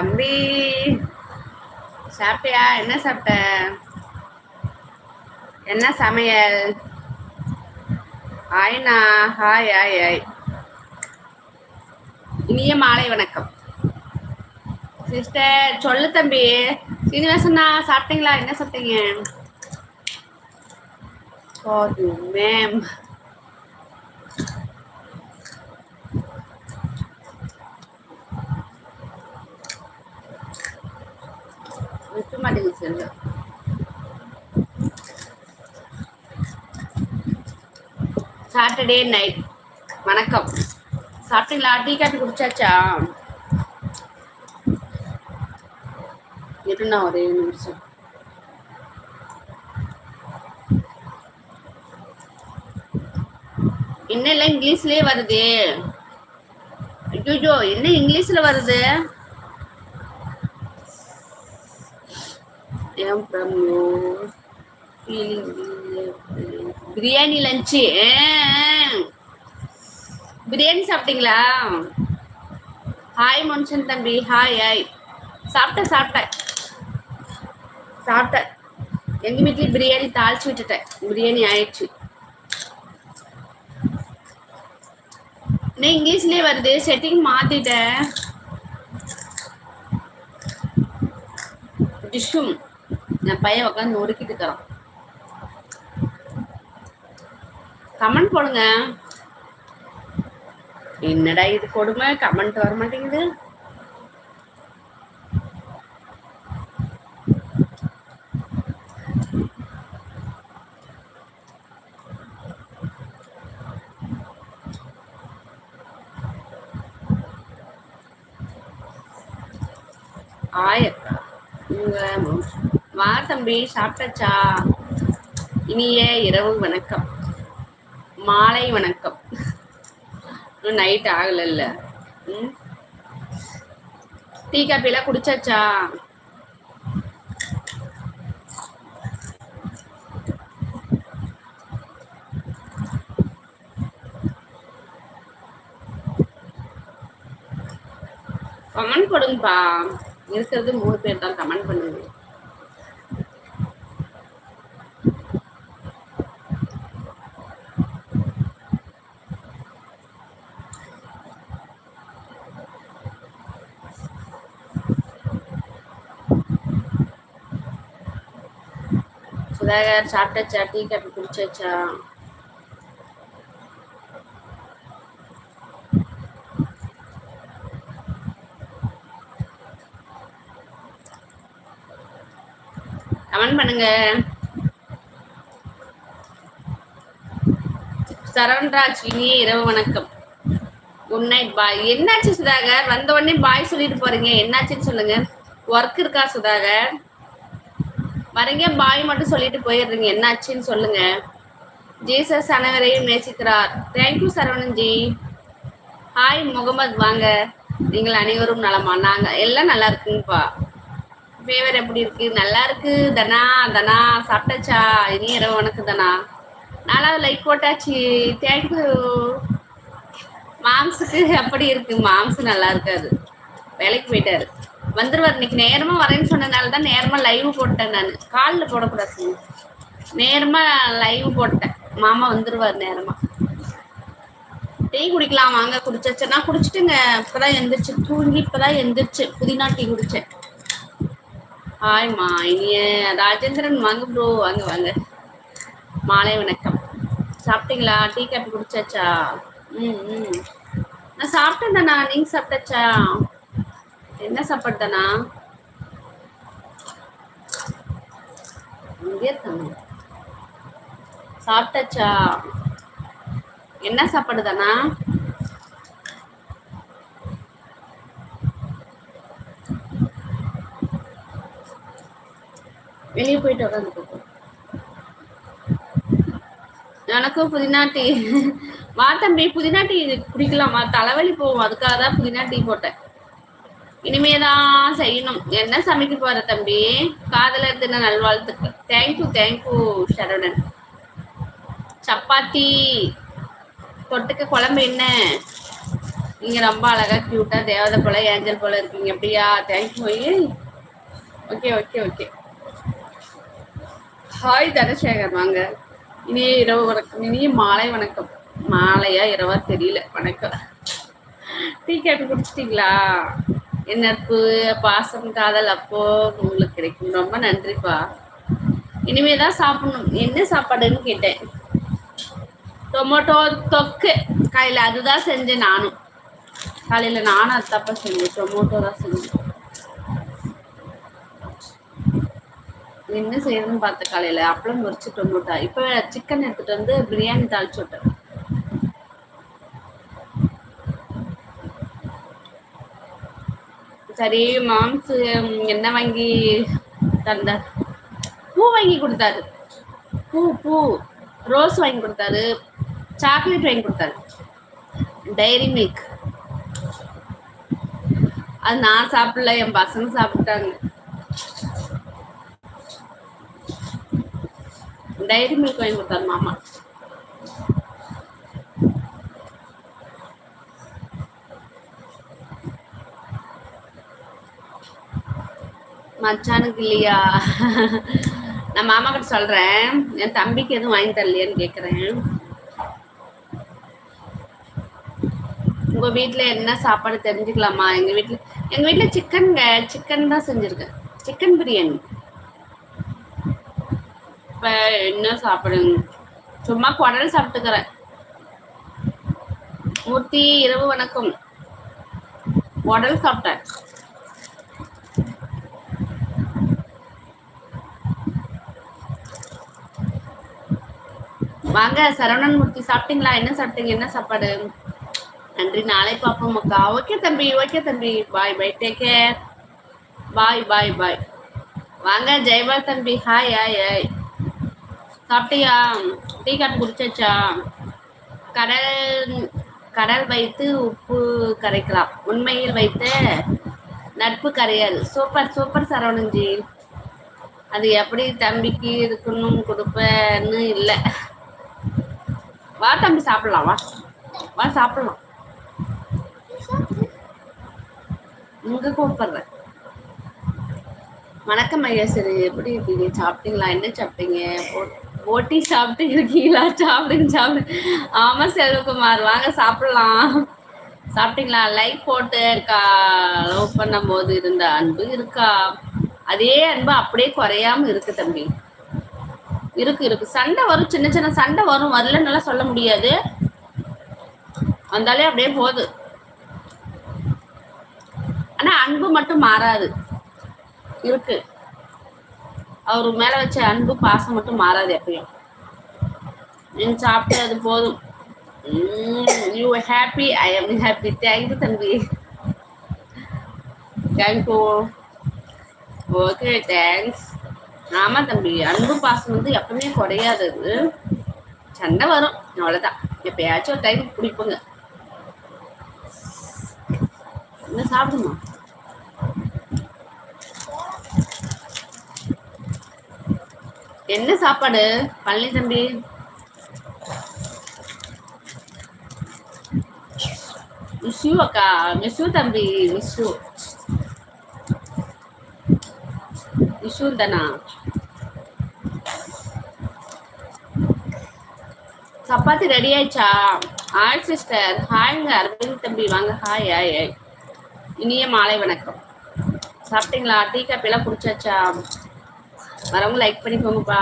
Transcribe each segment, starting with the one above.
தம்பி. சாப்பிட்டியா? என்ன சாப்பிட்ட? என்ன சமையல்? ஆயினா? ஹாய் ஆய் ஆய். இனிய மாலை வணக்கம். சிஸ்டர் சொல்லு தம்பி. சீனிவாசனா சாப்பிட்டீங்களா? என்ன சாப்பிட்டீங்க? மேம் சாட்டர்டே நைட் வணக்கம். சாப்பிட்டீங்களா? Tea coffee குடிச்சாச்சா? இருண்ணா ஒரே நிமிஷம். என்ன எல்லாம் இங்கிலீஷ்லயே வருது. ஐயோ என்ன இங்கிலீஷ்ல வருது? எம் from பிரியாணி லஞ்சு பிரியாணி சாப்பிட்டீங்களா? ஹாய் மனுஷன் தம்பி ஹாய் ஹாய் சாப்பிட்டேன் சாப்பிட்டேன் சாப்பிட்டேன் எங்கள் வீட்லேயும் பிரியாணி தாளிச்சு விட்டுட்டேன். பிரியாணி ஆயிடுச்சு. இன்னும் இங்கிலீஷ்லேயே வருது. செட்டிங் மாற்றிட்டேன் டிஷ்ஷும். என் பையன் உட்காந்து நொறுக்கிட்டு இருக்கிறான் கமெண்ட் போடுங்க. என்னடா இது கொடுமை? கமெண்ட் வர மாட்டேங்குது. ஆயக்கா உங்க வா தம்பி சாப்பிட்டாச்சா? இனிய இரவு வணக்கம். மாலை வணக்கம். நைட் ஆகலைல்ல. ம்? டீ காப்பிலாம் குடிச்சாச்சா? கமெண்ட் பண்ணுங்கப்பா இருக்கிறது மூணு பேர் தான் கமெண்ட் பண்ணுங்க சுதாகர் சாப்பிட்டாச்சா? Tea coffee குடிச்சாச்சா? கமெண்ட் பண்ணுங்க. சரவண்ராஜ் இனிய இரவு வணக்கம். குட் நைட் பாய் என்னாச்சு சுதாகர்? வந்த உடனே பாய் சொல்லிட்டு போறீங்க. என்னாச்சுன்னு சொல்லுங்க. ஒர்க் இருக்கா சுதாகர்? பாருங்க பாய் மட்டும் சொல்லிட்டு போயிடுறீங்க. என்னாச்சுன்னு சொல்லுங்க. ஜீசஸ் அனைவரையும் நேசிக்கிறார். Thank you Saravananji. Hi Mohammed. வாங்க. நீங்கள் அனைவரும் நலமா? நாங்க எல்லாம் நல்லா இருக்குங்கப்பா. ஃபேவர் எப்படி இருக்கு? நல்லா இருக்கு தனா தனா. சாப்பிட்டாச்சா? இனி இரவு உனக்கு தனா. நாலாவது லைக் போட்டாச்சு. தேங்க்யூ மாம்ஸுக்கு அப்படி இருக்கு. மாம்ஸ் நல்லா இருக்காது வேலைக்கு போயிட்டாரு. வந்துருவார். இன்னைக்கு நேரமா வரேன்னு சொன்னதுனால தான் நேரமா லைவ் போட்டேன் நான். காலில் போடக்கூடாது நேரமா லைவ் போட்டேன். மாமா வந்துருவார் நேரமா. டீ குடிக்கலாம் வாங்க. குடிச்சாச்சு. நான் குடிச்சிட்டுங்க. இப்பதான் எந்திரிச்சு. தூங்கி இப்பதான் எந்திரிச்சு. புதினா டீ குடிச்சேன். ஹாய்மா இனிய ராஜேந்திரன். வாங்க ப்ரோ வாங்க வாங்க. மாலை வணக்கம். சாப்பிட்டீங்களா? டீ காப்பி குடிச்சாச்சா? ம் ம். நான் சாப்பிட்டேன் தானா நீங்க சாப்பிட்டாச்சா? என்ன சாப்பாடு தானா சாப்பிட்டாச்சா? என்ன சாப்பாடு தானா வெளியே போயிட்டு உட்காந்து எனக்கும் புதினா டீ. வா தம்பி புதினா டீ குடிக்கலாமா? தலைவலி போவோம் அதுக்காக தான் புதினா டீ போட்டேன். இனிமேதான் செய்யணும். என்ன சமைக்க போற தம்பி? காதலர் தின நல்வாழ்த்துக்கு thank you thank you Saravanan. Chapati. தொட்டுக்க குழம்பு என்ன? நீங்க ரொம்ப அழகா கியூட்டா தேவதை போல ஏஞ்சல் போல இருக்கீங்க. அப்படியா? Thank you okay okay okay hi Dhanasekar. வாங்க. இனிய இரவு வணக்கம். இனிய மாலை வணக்கம். மாலையா இரவா தெரியல. வணக்கம். டீ கேட்டு குடிச்சிட்டீங்களா? என் நட்பு பாசம் காதல் அப்போ உங்களுக்கு கிடைக்கும். ரொம்ப நன்றிப்பா. இனிமே தான் சாப்பிடணும். என்ன சாப்பாடுன்னு கேட்டேன். டொமேட்டோ தொக்கு. காலையில் அதுதான் செஞ்சேன் நானும். காலையில் நானும் அது தப்பா செஞ்சேன். டொமேட்டோ தான் செஞ்சேன். என்ன செய்யறதுன்னு பார்த்த காலையில். அப்பளம் முறிச்சு டொமேட்டோ. இப்போ சிக்கன் எடுத்துட்டு வந்து பிரியாணி தாளிச்சு விட்டேன். சரி மாம்ஸ் என்ன வாங்கி தந்தார்? பூ வாங்கி கொடுத்தாரு. பூ பூ. ரோஸ் வாங்கி கொடுத்தாரு. சாக்லேட் வாங்கி கொடுத்தாரு. டைரி மில்க் அது நான் சாப்பிடல என் பசங்க சாப்பிட்டாங்க. டைரி மில்க் வாங்கி கொடுத்தாரு மாமா. மச்சானுக்கு இல்லையா? நான் மாமா கிட்ட சொல்றேன். என் தம்பிக்கு எதுவும் வாங்கி தரலையான்னு கேட்குறேன் உங்க வீட்டில் என்ன சாப்பாடு தெரிஞ்சுக்கலாமா? எங்க வீட்டில் எங்க வீட்டில் சிக்கனுங்க. சிக்கன் தான் செஞ்சிருக்கேன். சிக்கன் பிரியாணி. இப்ப என்ன சாப்பிடுங்க? சும்மா குடல் சாப்பிட்டுக்கிறேன். மூர்த்தி இரவு வணக்கம். குடல் சாப்பிட்டேன். வாங்க சரவணன் மூர்த்தி சாப்பிட்டீங்களா? என்ன சாப்பிட்டீங்க? என்ன சாப்பாடு? நன்றி நாளை பார்ப்போம் அக்கா. ஓகே தம்பி. ஓகே தம்பி. பாய் பாய் டேக் கேர் பாய் பாய் பாய் வாங்க ஜெயபால் தம்பி. ஹாய் ஹாய் ஹாய் சாப்பிட்டியா? டீ காப்பி குடிச்சாச்சா? கடல் கடல் வைத்து உப்பு கரைக்கலாம். உண்மையில் வைத்த நட்பு கரையல். Super super சரவணன்ஜி. அது எப்படி தம்பிக்கு இருக்கணும் கொடுப்பேன்னு இல்லை. வா தம்பி சாப்பிடலாம். வா. வா சாப்பிடலாம். இங்க கூப்பிடுறேன். வணக்கம் ஐயா சரி எப்படி இருக்கீங்க? சாப்பிட்டீங்களா? என்ன சாப்பிட்டீங்க? ஓட்டி சாப்பிட்டு இருக்கீங்களா? சாப்பிடுங்க சாப்பிடுங்க. ஆமா செல்வகுமார். வாங்க சாப்பிடலாம். சாப்பிட்டீங்களா? லைக் போட்டு இருக்கா? லவ் பண்ணும் போது இருந்த அன்பு இருக்கா? அதே அன்பு அப்படியே குறையாம இருக்கு தம்பி. இருக்கு இருக்கு. சண்டை வரும் சின்ன சின்ன சண்டை வரும். வரலன்னு சொல்ல முடியாது. வந்தாலே அப்படியே போகுது. ஆனா அன்பு மட்டும் மாறாது. இருக்கு. அவர் மேல வச்ச அன்பு பாசம் மட்டும் மாறாது எப்பயும். நீங்க சாப்பிட்டு அது போதும். You happy I am happy thank you தம்பி. தேங்க்யூ ஓகே தேங்க்ஸ் ஆமா தம்பி அன்பு பாசம் வந்து எப்பவுமே குறையாது. அது சண்டை வரும் அவ்வளவுதான். எப்பயாச்சும் ஒரு டைம் பிடிப்புங்க என்ன சாப்பிடுமா? என்ன சாப்பாடு பழனி தம்பி? மிஸ்யூ அக்கா மிஸ்யூ தம்பி மிஸ்யூ மிஸ்யூ தானா சப்பாத்தி ரெடி ஆயிடுச்சா ஹாய் சிஸ்டர் ஹாய்ங்க அரவிந்த் தம்பி வாங்க ஹாய் ஹாய் ஹாய் இனிய மாலை வணக்கம் சாப்பிட்டீங்களா டீ காப்பிலாம் குடிச்சாச்சா வரவங்க லைக் பண்ணிக்கோங்கப்பா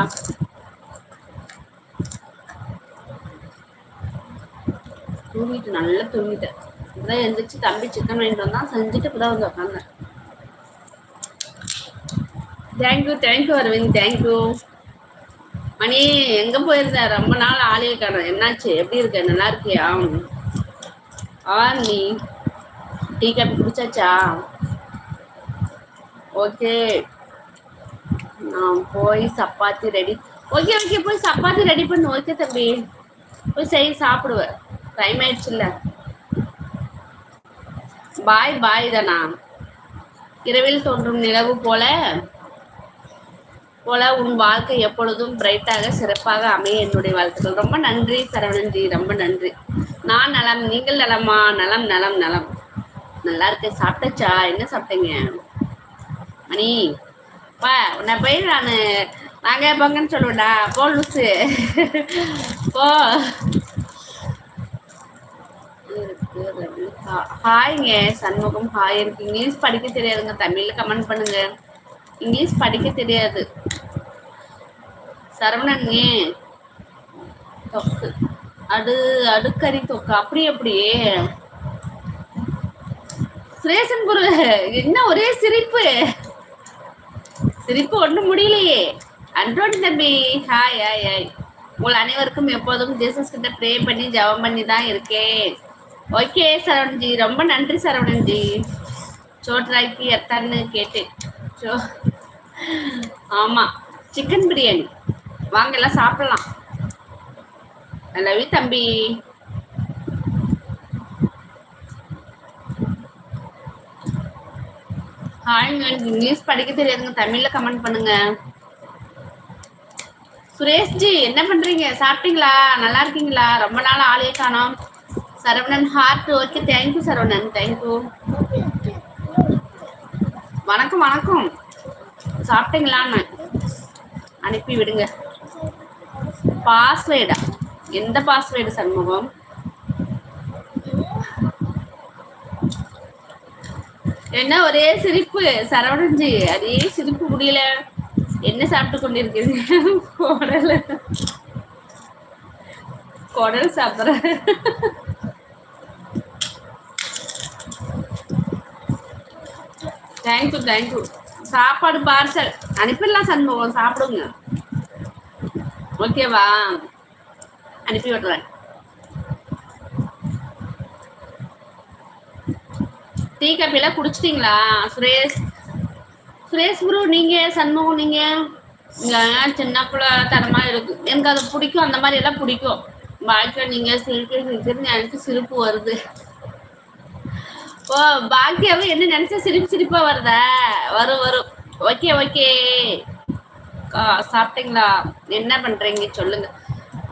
தூங்கிட்டு நல்லா தூங்கிட்டேன் இப்பதான் எழுந்திரிச்சு தம்பி சிக்கன் வாங்கிட்டு வந்தான் செஞ்சுட்டு இப்பதான் வந்து உட்காந்தேன் thank you thank you Aravind thank you Mani எங்க போயிருந்த? ரொம்ப நாள் ஆளே காணும். என்னாச்சு? எப்படி இருக்க? நல்லா இருக்கியா? ஆ நீ டீ காப்பி குடிச்சாச்சா? ஓகே. நான் போய் சப்பாத்தி ரெடி ஓகே ஓகே போய் சப்பாத்தி ரெடி பண்ணு. ஓகே தம்பி. போய் செய் சாப்பிடுவேன் டைம் ஆயிடுச்சுல்ல. பாய் பாய் தானா? இரவில் தோன்றும் நிலவு போல போல உன் வாழ்க்கை எப்பொழுதும் பிரைட்டாக சிறப்பாக அமைய என்னுடைய வாழ்த்துக்கள். ரொம்ப நன்றி சரவணன்ஜி. ரொம்ப நன்றி. நான் நலம் நீங்கள் நலமா? நலம் நலம் நலம். நல்லா இருக்கு சாப்பிட்டச்சா? என்ன சாப்பிட்டீங்க? மணி. பா உன்னை போய் நான். நாங்க பங்கன்னு சொல்லுவேன்டா. போ லூசு. போ. ஹாய்ங்க. சண்முகம் ஹாய் எனக்கு இங்கிலீஷ் படிக்க தெரியாதுங்க. தமிழ்ல கமெண்ட் பண்ணுங்க. இங்கிலீஷ் படிக்க தெரியாது. சரவணன் ஏன் தொக்கு. அடு அடுக்கறி தொக்கு. அப்படி அப்படியே சுரேசன் புரு என்ன ஒரே சிரிப்பு? சிரிப்பு ஒண்ணும் முடியலையே. அன்றோடி தம்பி ஹாய் ஹாய் ஹாய் உங்கள் அனைவருக்கும் எப்போதும் ஜேசஸ் கிட்ட ப்ரே பண்ணி ஜபம் பண்ணி தான் இருக்கேன். ஓகே சரவணன்ஜி. ரொம்ப நன்றி சரவணன்ஜி. சோட்ராய்க்கு எத்தான்னு கேட்டேன் சோ ஆமாம் சிக்கன் பிரியாணி வாங்க எல்லாம் சாப்பிடலாம். லவ் தம்பி. ஹாய்ங்க எனக்கு இங்கிலீஷ் படிக்க தெரியாதுங்க. தமிழ்ல கமெண்ட் பண்ணுங்க. சுரேஷ்ஜி என்ன பண்றீங்க? சாப்பிட்டீங்களா? நல்லா இருக்கீங்களா? ரொம்ப நாள் ஆளே காணோம். Saravanan heart okay thank you Saravanan. Thank you வணக்கம் வணக்கம். சாப்பிட்டீங்களான்னு அனுப்பி விடுங்க. பாஸ்வேர்டா எந்த பாஸ்வேர்டு சண்முகம்? என்ன ஒரே சிரிப்பு? சரவணஞ்சி அதே சிரிப்பு முடியல. என்ன சாப்பிட்டு கொண்டிருக்கிறீங்க? குடல். குடல் சாப்பிட்ற தேங்க்யூ தேங்க்யூ சாப்பாடு பார்சல் அனுப்பிடலாம் சண்முகம் சாப்பிடுங்க. ஓகேவா அனுப்பி விடுறேன் டீ காஃபிலாம் குடிச்சிட்டிங்களா சுரேஷ்? சுரேஷ் குரு நீங்கள் சண்முகம் நீங்கள் இங்கே சின்ன பிள்ளை தரமாக இருக்கு. எனக்கு அது பிடிக்கும் அந்த மாதிரி எல்லாம் பிடிக்கும். வாழ்க்கையில் நீங்கள் சிரிக்க சிரிக்கிறது எனக்கு சிரிப்பு வருது. ஓ பாக்கியாவும் என்ன நினைச்சா சிரிப்பு சிரிப்பா வருதா? வரும் வரும். Okay okay. சாப்பிட்டீங்களா? என்ன பண்றீங்க? சொல்லுங்க.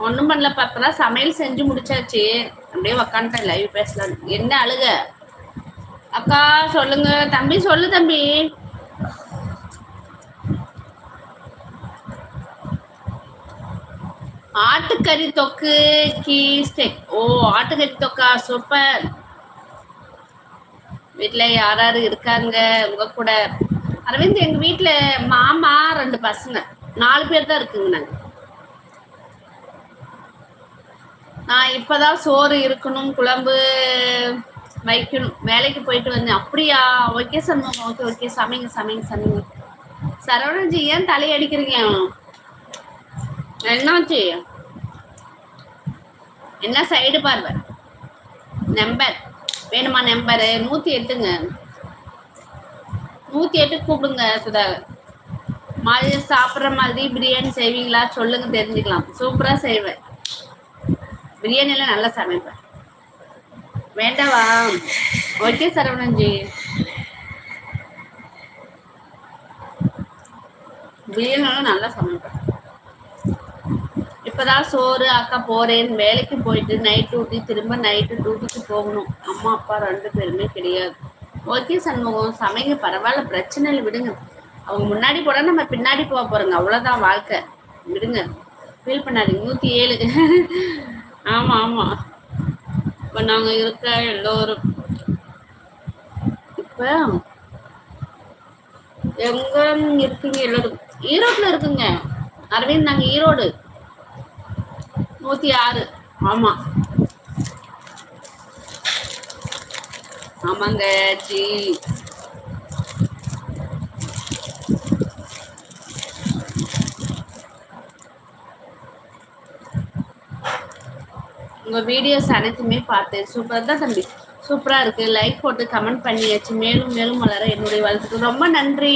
ஒன்றும் பண்ணல பார்த்தா சமையல் செஞ்சு முடிச்சாச்சு. அப்படியே உக்காந்துட்டேன் லைவ் பேசலாம் என்ன அழுக? அக்கா சொல்லுங்க. தம்பி சொல்லு தம்பி. ஆட்டுக்கறி தொக்கு கீஸ்டெக் ஓ ஆட்டுக்கறி தொக்கா? சூப்பர் வீட்டில் யார் யார் இருக்காங்க? உங்க கூட. அரவிந்த் எங்கள் வீட்டில் மாமா ரெண்டு பசங்க. நாலு பேர் தான் இருக்குங்க நாங்கள் நான் இப்போதான் சோறு இருக்கணும் குழம்பு வைக்கணும். வேலைக்கு போயிட்டு வந்தேன். அப்படியா? Okay Shanmugam okay okay. சமைங்க சமைங்க சமைங்க சரவணஜி ஏன் தலையடிக்கிறீங்க என்னாச்சு என்ன சைடு பார்வை? நம்பர். வேணுமா நம்பரு நூற்றி எட்டுங்க. நூற்றி எட்டு கூப்பிடுங்க சுதாகர் மாதிரி சாப்பிட்ற மாதிரி பிரியாணி செய்வீங்களா சொல்லுங்க தெரிஞ்சுக்கலாம். சூப்பராக செய்வேன் பிரியாணியெல்லாம் நல்லா சமைப்பேன். வேண்டாவா? ஓகே சரவணன்ஜி. பிரியாணியெல்லாம் நல்லா சமைப்பேன். இப்போதான் சோறு அக்கா போறேன் வேலைக்கு போயிட்டு நைட் டியூட்டி திரும்ப நைட்டு டியூட்டிக்கு போகணும். அம்மா அப்பா ரெண்டு பேருமே கிடையாது. ஓகே சண்முகம் சமைங்க பரவாயில்ல பிரச்சனை இல்லை விடுங்க. அவங்க முன்னாடி போனா நம்ம பின்னாடி போக போறோங்க. அவ்வளோதான் வாழ்க்கை. விடுங்க. ஃபீல் பண்ணாதீங்க. நூற்றி ஏழு. ஆமாம் ஆமாம் இப்போ நாங்கள் இருக்க எல்லோரும் இப்போ எங்க இருக்கீங்க எல்லோரும்? ஈரோட்டில் இருக்குங்க. அரவிந்த் நாங்கள் ஈரோடு. நூற்றி ஆறு. ஆமாம் ஆமாங்க ஜி. உங்கள் வீடியோஸ் அனைத்துமே பார்த்தேன். சூப்பர் தான் தம்பி. சூப்பராக இருக்குது லைக் போட்டு கமெண்ட் பண்ணியாச்சு. மேலும் மேலும் வளர என்னுடைய வாழ்த்துக்கு ரொம்ப நன்றி.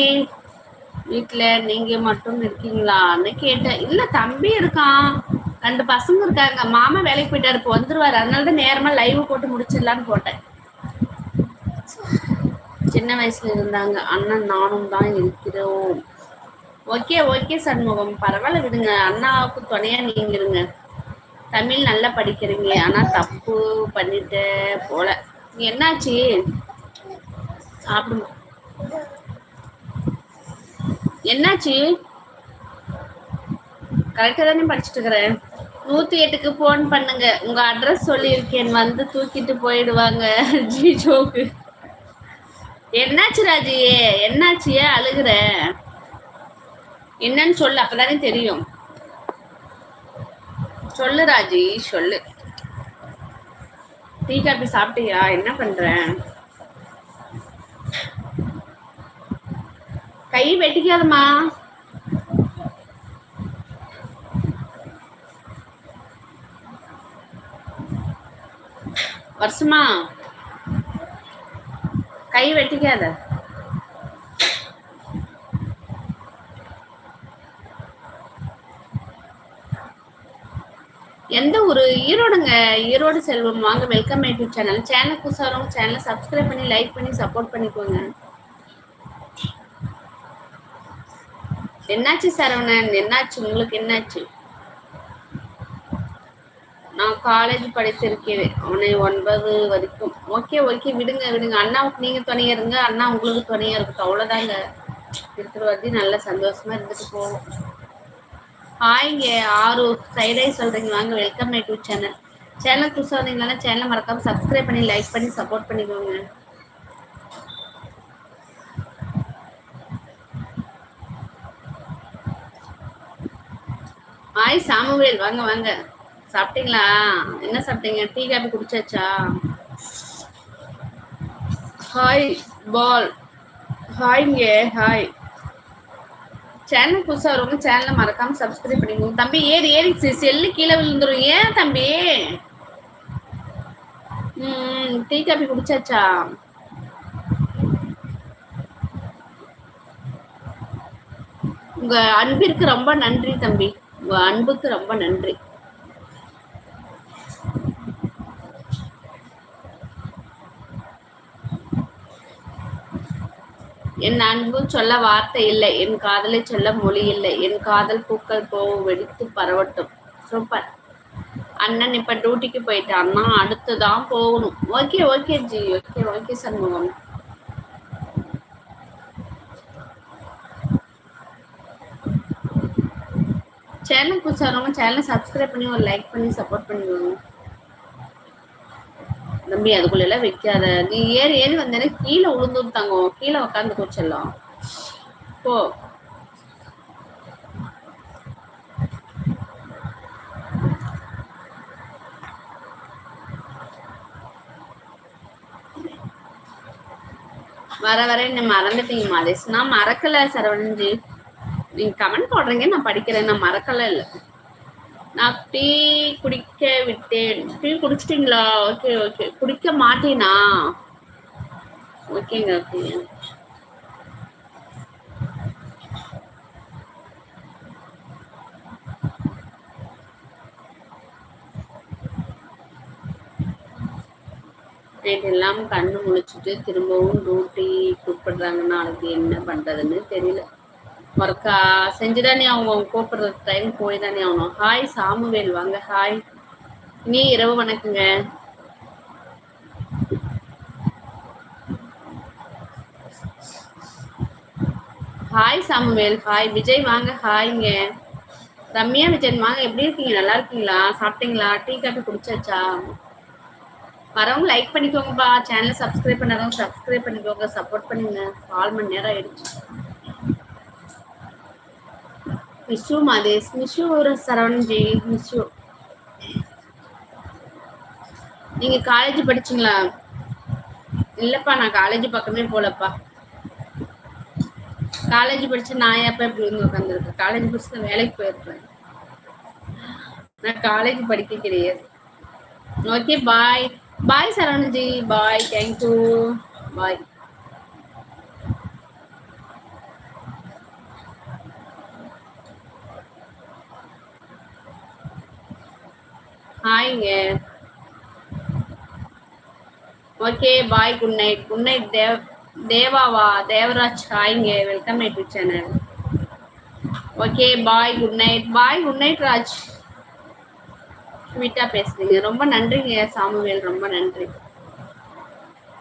வீட்டில் நீங்கள் மட்டும் இருக்கீங்களான்னு கேட்டேன். இல்லை தம்பி இருக்கான். ரெண்டு பசங்க இருக்காங்க. மாமா வேலைக்கு போயிட்டாரு. இப்போ வந்துருவாரு. அதனால தான் நேரமாக லைவ் போட்டு முடிச்சிடலான்னு போட்டேன். சின்ன வயசுல இருந்தாங்க. அண்ணன் நானும் தான் இருக்கிறோம். Okay okay Shanmugam. பரவாயில்ல விடுங்க. அண்ணாவுக்கு துணையா நீங்க இருங்க. தமிழ் நல்லா படிக்கிறீங்க. ஆனா தப்பு பண்ணிட்டு போல. என்னாச்சு? சாப்பிடுங்க என்னாச்சு? கரெக்டா தானே படிச்சுட்டு இருக்கிறேன் நூத்தி எட்டுக்கு போன் பண்ணுங்க. உங்க அட்ரஸ் சொல்லியிருக்கேன். வந்து தூக்கிட்டு போயிடுவாங்க. ஜிஜோக்கு என்னாச்சு ராஜியே? என்னாச்சியே அழுகுற? என்னன்னு சொல்லு. அப்பதானே தெரியும். சொல்லு ராஜி. சொல்லு. டீ காபி சாப்பிட்டியா? என்ன பண்ற? கை வெட்டிக்காதம்மா. வருஷமா கை வெட்டிக்காத. எந்த ஒரு ஈரோடுங்க ஈரோடு செல்வம் வாங்க வெல்கம் யூடியூப் சேனல் சேனல் புதுசாக சேனலை சப்ஸ்கிரைப் பண்ணி லைக் பண்ணி சப்போர்ட் பண்ணிக்கோங்க. என்னாச்சு சரவணன்? என்னாச்சு? உங்களுக்கு என்னாச்சு? நான் காலேஜ் படித்திருக்கேன் அவனை ஒன்பது வரைக்கும். ஓகே ஓகே விடுங்க விடுங்க. அண்ணாவுக்கு நீங்க துணையா இருங்க. அண்ணா உங்களுக்கு துணையா இருக்கட்டும். அவ்வளவுதாங்க. இருக்கிற வரைக்கும் நல்ல சந்தோஷமா இருந்துட்டு போவோம் ஹாய்ங்க. ஆறு சைடே சொல்றீங்க. வாங்க welcome my to channel channel புதுசாக வந்தீங்கன்னா சேனலை மறக்காம சப்ஸ்கிரைப் பண்ணி லைக் பண்ணி சப்போர்ட் பண்ணிக்கோங்க. Hi Samuel. வாங்க வாங்க. சாப்பிட்டீங்களா? என்ன சாப்பிட்டீங்க? டீ காபி குடிச்சாச்சா? ஹாய் பால் ஹாய்ங்க ஹாய் சேனல் புதுசாக வரவங்க சேனலை மறக்காம சப்ஸ்கிரைப் பண்ணிக்கோங்க. தம்பி ஏறி ஏறி செல்லு கீழே விழுந்துரும். ஏன் தம்பி? ம் டீ காபி குடிச்சாச்சா? உங்க அன்பிற்கு ரொம்ப நன்றி தம்பி. உங்க அன்புக்கு ரொம்ப நன்றி. என் அன்பு சொல்ல வார்த்தை இல்லை என் காதலை சொல்ல மொழி இல்லை என் காதல் பூக்கள் போ வெடித்து பரவட்டும். சூப்பர். அண்ணன் இப்ப டியூட்டிக்கு போயிட்டான்னா அண்ணா அடுத்துதான் போகணும். Okay okay ji okay okay Shanmugam. Channel புதுசாக சேனலை சப்ஸ்கிரைப் பண்ணி ஒரு லைக் பண்ணி சப்போர்ட் பண்ணிக்கோங்க தம்பி அதுக்குள்ள எல்லாம் வைக்காத. நீ ஏறி ஏறி வந்தேன்னா கீழே உளுந்து தங்கும். கீழே உட்காந்து கூச்சலாம். போ. வர வர என்ன மறந்துட்டீங்க மாதேஷ் நான் மறக்கல சரவணஞ்சி நீங்க கமெண்ட் போடுறீங்க நான் படிக்கிறேன். நான் மறக்கல இல்லை. நான் டீ குடிக்க விட்டேன். டீ குடிச்சிட்டிங்களா? Okay okay. குடிக்க மாட்டேனா? ஓகேங்க ஓகேங்க நைட் எல்லாம் கண்ணு முழிச்சிட்டு திரும்பவும் டூட்டி கூப்பிடுறாங்கன்னா அதுக்கு என்ன பண்றதுன்னு தெரியல. ஒர்க்கா? செஞ்சுதானே அவங்க அவங்க கூப்பிடுற டைம் போய் தானே ஆகணும். Hi Samuel. வாங்க ஹாய் நீ இரவு வணக்கங்க. Hi Samuel. ஹாய் விஜய். வாங்க ஹாய்ங்க ரம்யா விஜயன் வாங்க. எப்படி இருக்கீங்க? நல்லா இருக்கீங்களா? சாப்பிட்டீங்களா? டீ காஃபி குடிச்சாச்சா? வரவங்க லைக் பண்ணிக்கோங்கப்பா. சேனல் சப்ஸ்கிரைப் பண்ணாதவங்க சப்ஸ்கிரைப் பண்ணிக்கோங்க. சப்போர்ட் பண்ணுங்க. கால் மணி நேரம் ஆயிடுச்சு. Miss you Madesh miss you ஒரு சரவணன்ஜி மிஸ் நீங்க காலேஜ் படிச்சீங்களா இல்லப்பா நான் காலேஜ் பக்கமே போலப்பா காலேஜ் படிச்சு நான் எப்ப இப்படி வந்து உட்காந்துருக்கேன் காலேஜ் படிச்சு வேலைக்கு போயிருப்பேன் நான் காலேஜ் படிக்க கிடையாது okay bye bye Saravanaji bye thank you bye ஹாய்ங்க okay bye good night good night Dev தேவாவா Devaraj ஹாய்ங்க welcome YouTube channel okay bye good night bye good night Raj ஸ்வீட்டாக பேசுறீங்க. ரொம்ப நன்றிங்க சாமுவேல். ரொம்ப நன்றி.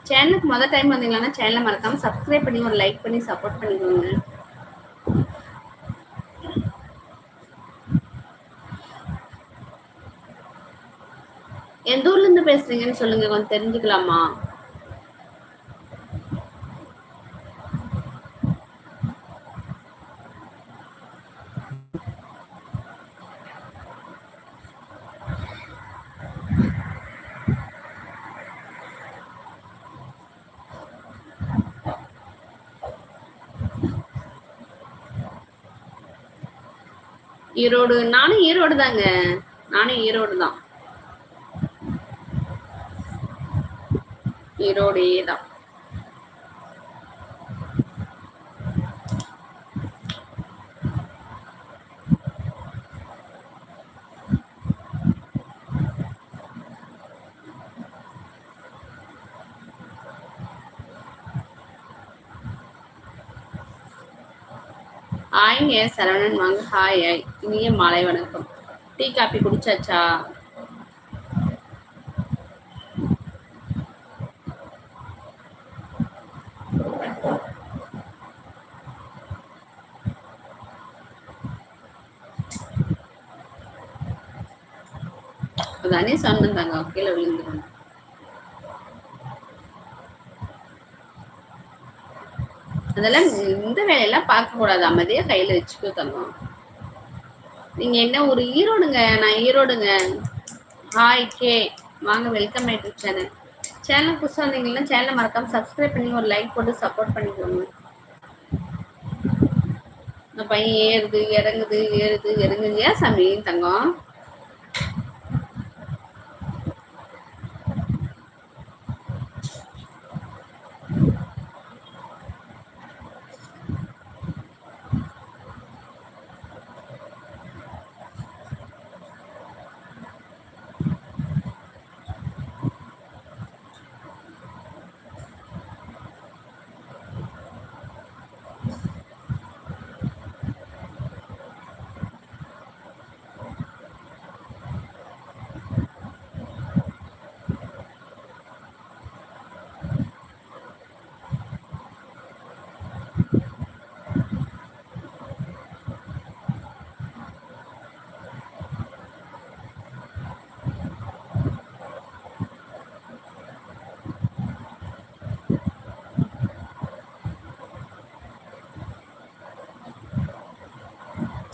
சேனலுக்கு மொதல் டைம் வந்தீங்கன்னா சேனலை மறக்காமல் சப்ஸ்கிரைப் பண்ணி ஒரு லைக் பண்ணி சப்போர்ட் பண்ணிக்கோங்க. எந்த ஊர்ல இருந்து பேசுறீங்கன்னு சொல்லுங்க கொஞ்சம் தெரிஞ்சுக்கலாமா? ஈரோடு நானும் ஈரோடு தாங்க நானும் ஈரோடு தான் ஈரோடே தான் ஹாய்ங்க சரவணன் வாங்க ஹாய் ஹாய் இனிய மாலை வணக்கம். டீ காப்பி குடிச்சாச்சா? அதானே சொன்னாங்க கீழே விழுந்துடும் அதெல்லாம் இந்த வேலையெல்லாம் பார்க்க கூடாது. அமைதியா கையில வச்சுக்கோ தங்கம். நீங்க என்ன ஒரு ஈரோடுங்க நான் ஈரோடுங்க. ஹாய் கே வாங்க வெல்கம் யூடியூப் சேனல் சேனல் புதுசாக வந்தீங்கன்னா சேனலை மறக்காம சப்ஸ்கிரைப் பண்ணி ஒரு லைக் போட்டு சப்போர்ட் பண்ணிக்கோங்க. இந்த பையன் ஏறுது இறங்குது ஏறுது இறங்குது ஏன் சாமி தங்கம்.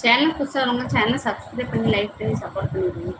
சேனல் புதுசாக வரவங்க சேனலை சப்ஸ்கிரைப் பண்ணி லைக் பண்ணி சப்போர்ட் பண்ணிடுங்க.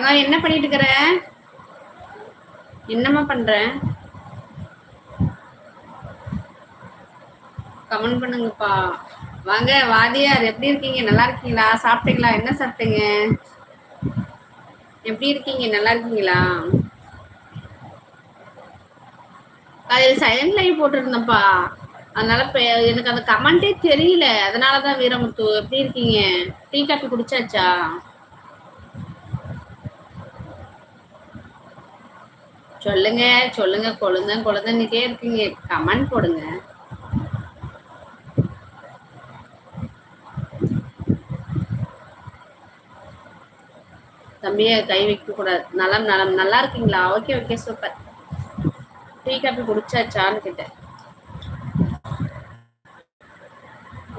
தங்கம் என்ன பண்ணிட்டு இருக்கிற என்னம்மா பண்ற? கமெண்ட் பண்ணுங்கப்பா. வாங்க வாதியார் எப்படி இருக்கீங்க? நல்லா இருக்கீங்களா? சாப்பிட்டீங்களா? என்ன சாப்பிட்டீங்க? எப்படி இருக்கீங்க? நல்லா இருக்கீங்களா? அது சைலண்ட் லைவ் போட்டிருந்தேன்ப்பா அதனால எனக்கு அந்த கமெண்டே தெரியல. அதனாலதான் வீரமுத்து எப்படி இருக்கீங்க? டீ காஃபி குடிச்சாச்சா? சொல்லுங்க சொல்லுங்க கொழுந்தன் கொழுந்தன்னுட்டே இருக்கீங்க. கமெண்ட் போடுங்க. தம்பிய கை வைக்க கூடாது. நலம் நலம். நல்லா இருக்கீங்களா? Okay okay super. Tea coffee குடிச்சாச்சான்னு கிட்ட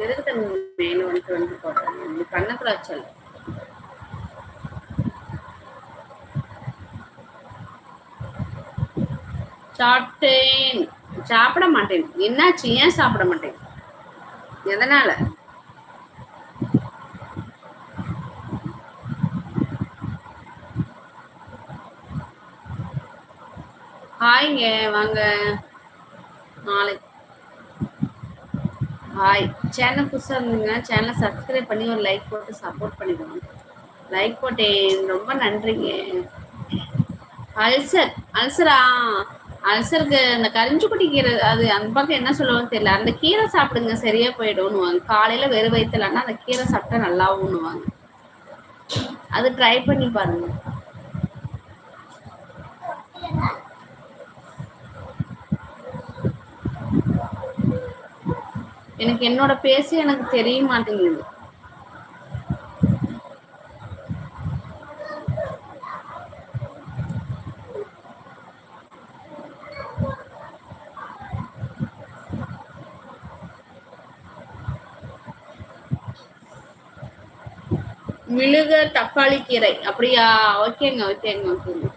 எதுக்கு தம்பி மெயின் வந்துட்டு வந்து போடுறேன் பண்ணக்கூடாது சாப்பிட்டேன். சாப்பிட மாட்டேன். என்னாச்சு? ஏன் சாப்பிட மாட்டேன்? எதனால? ஹாய்ங்க வாங்க. நாளைக்கு ஹாய். சேனல் புதுசாக இருந்தீங்கன்னா சேனலை சப்ஸ்கிரைப் பண்ணி ஒரு லைக் போட்டு சப்போர்ட் பண்ணிடுவோம் லைக் போட்டேன். ரொம்ப நன்றிங்க. அல்சர் அல்சரா. அல்சருக்கு அந்த கரிஞ்சுக்குட்டி கீரை அது அந்த பக்கம் என்ன சொல்லுவாங்க தெரியல. அந்த கீரை சாப்பிடுங்க சரியா போயிடும்னுவாங்க. காலையில வெறும் வயிற்றுலன்னா அந்த கீரை சாப்பிட்டா நல்லாவும்னுவாங்க. அது ட்ரை பண்ணி பாருங்க. எனக்கு என்னோட பேசி எனக்கு தெரிய மாட்டேங்குது. மிளக தக்காளி கீரை. அப்படியா? ஓகேங்க ஓகேங்க ஓகேங்க.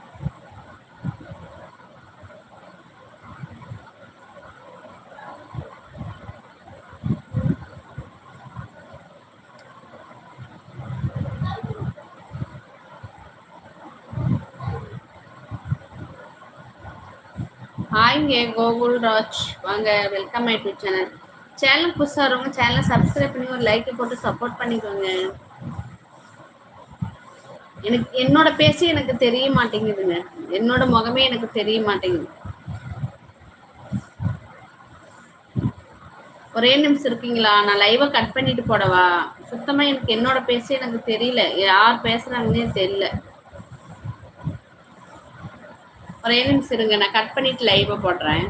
ஹாய்ங்க கோகுல் ராஜ் வாங்க welcome my YouTube channel. Channel புதுசாக வரவங்க சேனலை சப்ஸ்கிரைப் பண்ணி ஒரு லைக்கை போட்டு சப்போர்ட் பண்ணிக்கோங்க. எனக்கு என்னோட பேசி எனக்கு தெரிய மாட்டேங்குதுங்க. என்னோட முகமே எனக்கு தெரிய மாட்டேங்குது. ஒரே நிமிஷம் இருக்கீங்களா? நான் லைவை கட் பண்ணிட்டு போடவா? சுத்தமா எனக்கு என்னோட பேசி எனக்கு தெரியல. யார் பேசுறாங்கன்னே தெரியல. ஒரே நிமிஷம் இருங்க. நான் கட் பண்ணிட்டு லைவை போடுறேன்.